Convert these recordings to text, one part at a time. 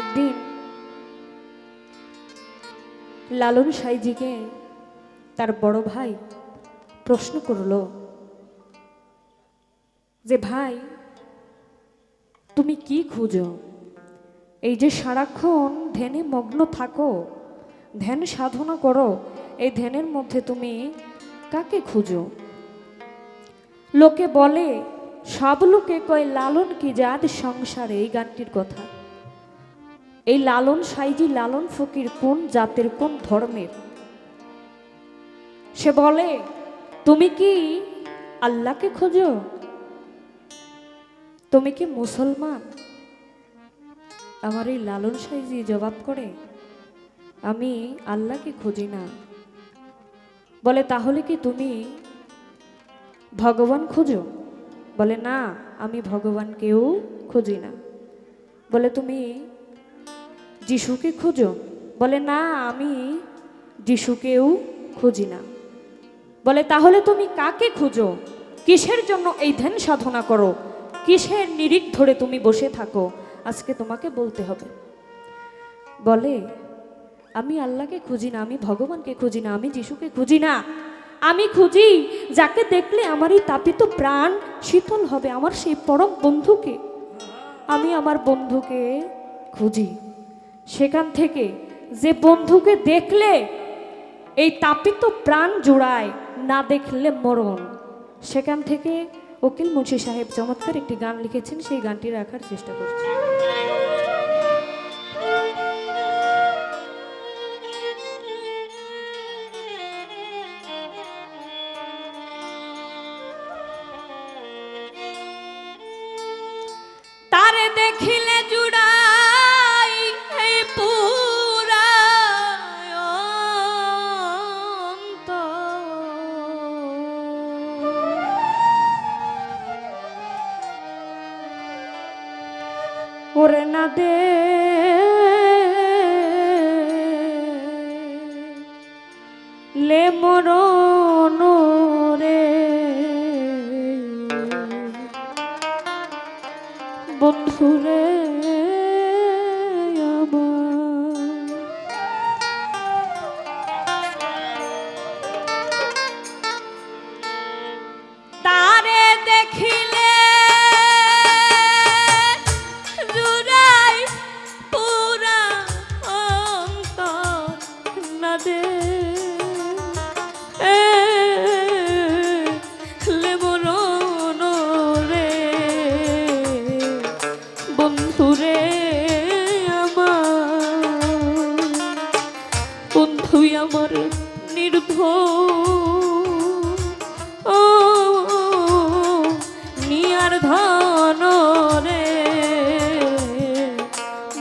একদিন লালন সাইজিকে তার বড় ভাই প্রশ্ন করল, যে ভাই, তুমি কি খুঁজো? এই যে সারাক্ষণ ধ্যানে মগ্ন থাকো, ধ্যান সাধনা করো, এই ধ্যানের মধ্যে তুমি কাকে খুঁজো? লোকে বলে, সব লোকে কয়, লালন কি জাত সংসারে এই গানটির কথা। এই লালন সাইজি লালন ফকির কোন জাতের কোন ধর্মের? সে বলে, তুমি কি আল্লাহকে খোঁজো? তুমি কি মুসলমান? আমার এই লালন সাইজি জবাব করে, আমি আল্লাহকে খুঁজি না। বলে, তাহলে কি তুমি ভগবান খুঁজো? বলে, না, আমি ভগবানকেও খুঁজি না। বলে, তুমি যিশুকে খুঁজো। বলে, না, আমি যিশুকেও খুঁজি না। বলে, তাহলে তুমি কাকে খুঁজো? কিসের জন্য এই ধ্যান সাধনা করো? কিসের নিরিখ ধরে তুমি বসে থাকো? আজকে তোমাকে বলতে হবে। বলে, আমি আল্লাহকে খুঁজি না, আমি ভগবানকে খুঁজি না, আমি যিশুকে খুঁজি না। আমি খুঁজি যাকে দেখলে আমার এই তাপিত প্রাণ শীতল হবে, আমার সেই পরম বন্ধুকে। আমি আমার বন্ধুকে খুঁজি। সেখান থেকে যে বন্ধুকে দেখলে, এই তাপিত প্রাণ জোড়ায় না দেখলে মরণ। সেখান থেকে উকিল মুন্সি সাহেব চমৎকার একটি গান লিখেছেন, সেই গানটি রাখার চেষ্টা করছি। ওরে না দে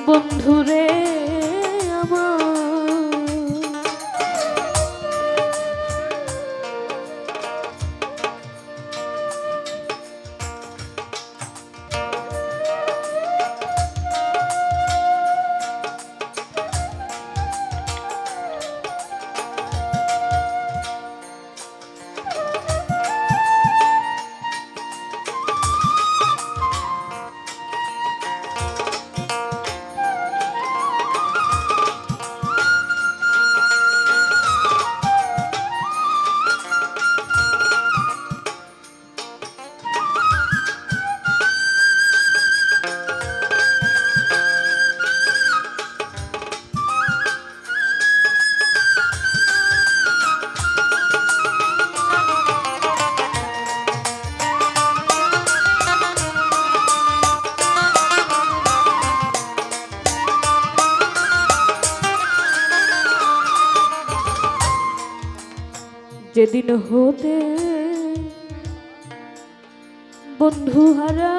বন্ধুরে যেদিন হতে বন্ধু হারা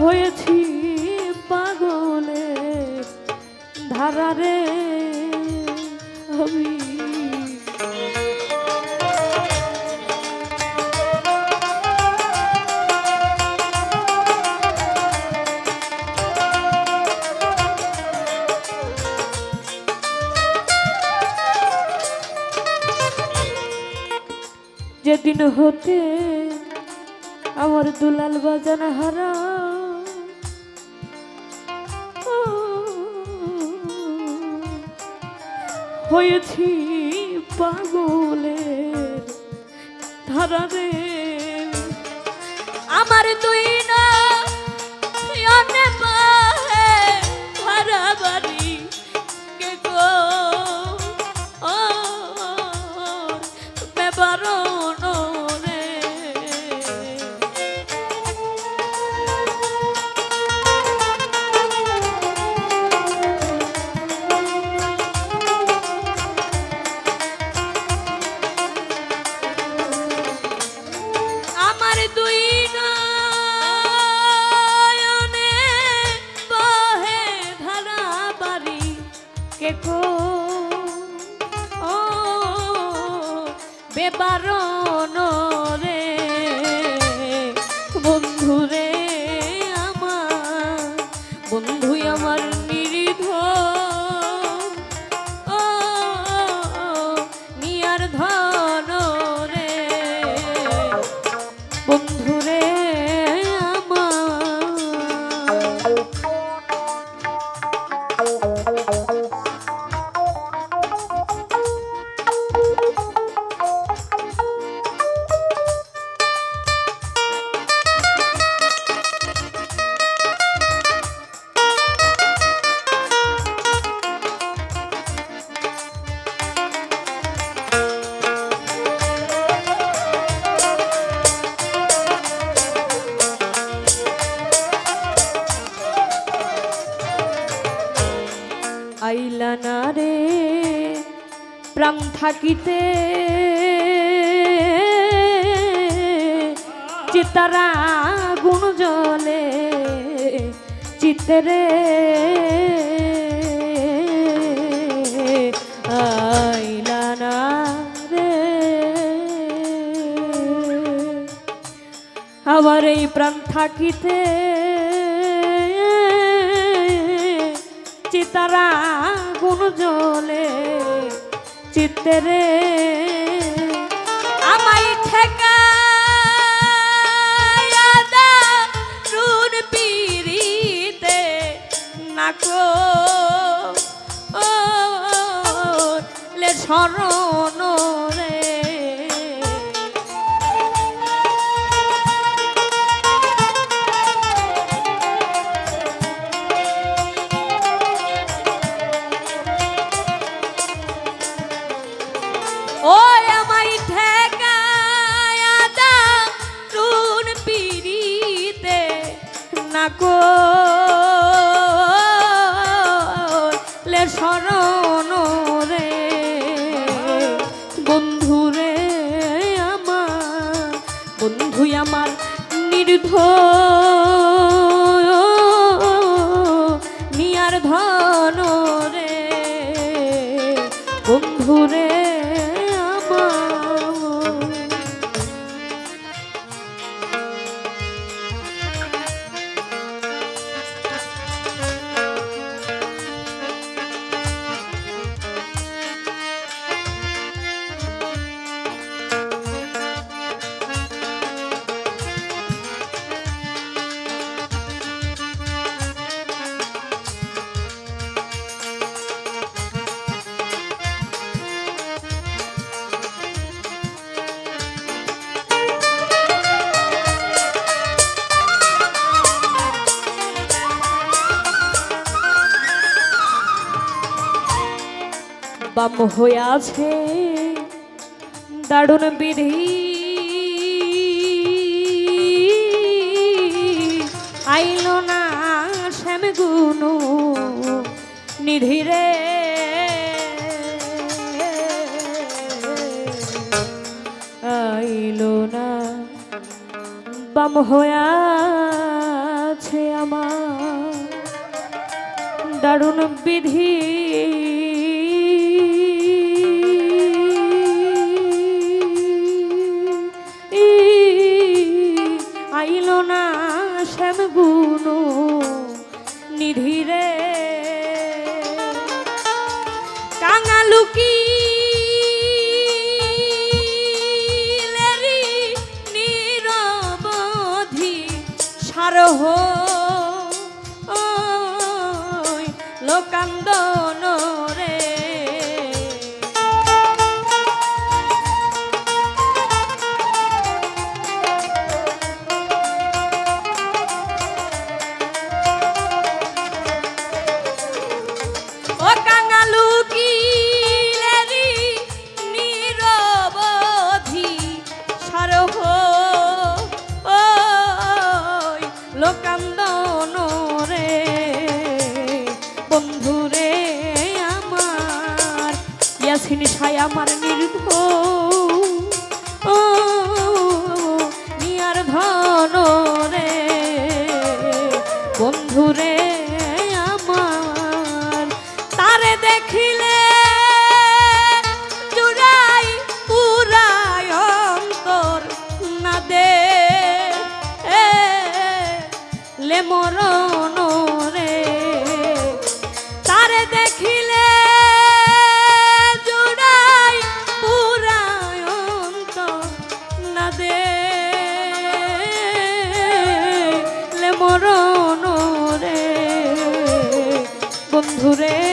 হয়েছি পাগলে ধারারে। যেদিন হতে আমার দুলাল বাজান হারা। হয়েছি পাগলের ধারা রে আমার দুই না কে গো? ও বেবারণ আইলা না রে প্রাণ থাকিতে চিতারা গুণ জলে চিত্রে আমার এই প্রাণ থাকিতে চিতারা গুণ জলে চিত্রে আমায় ঠেকা পিরিতে নাকো লে শরণ রে নিয়ার বাম হয়ে আছে, দারুণ বিধি। আইল না শ্যাম গুণ নিধিরে। আইল না বাম আছে আমার, দারুণ বিধি। আইল না শ্যাম গুণ নিধিরে ইয়াসিন সাই আমার নির্ভ ও নিয়ার ধন রে বন্ধুরে আমার, তারে দেখিলে জুড়াই পুরাই অন্তর না দে। লে মরণ দে মরণ রে। বন্ধুরে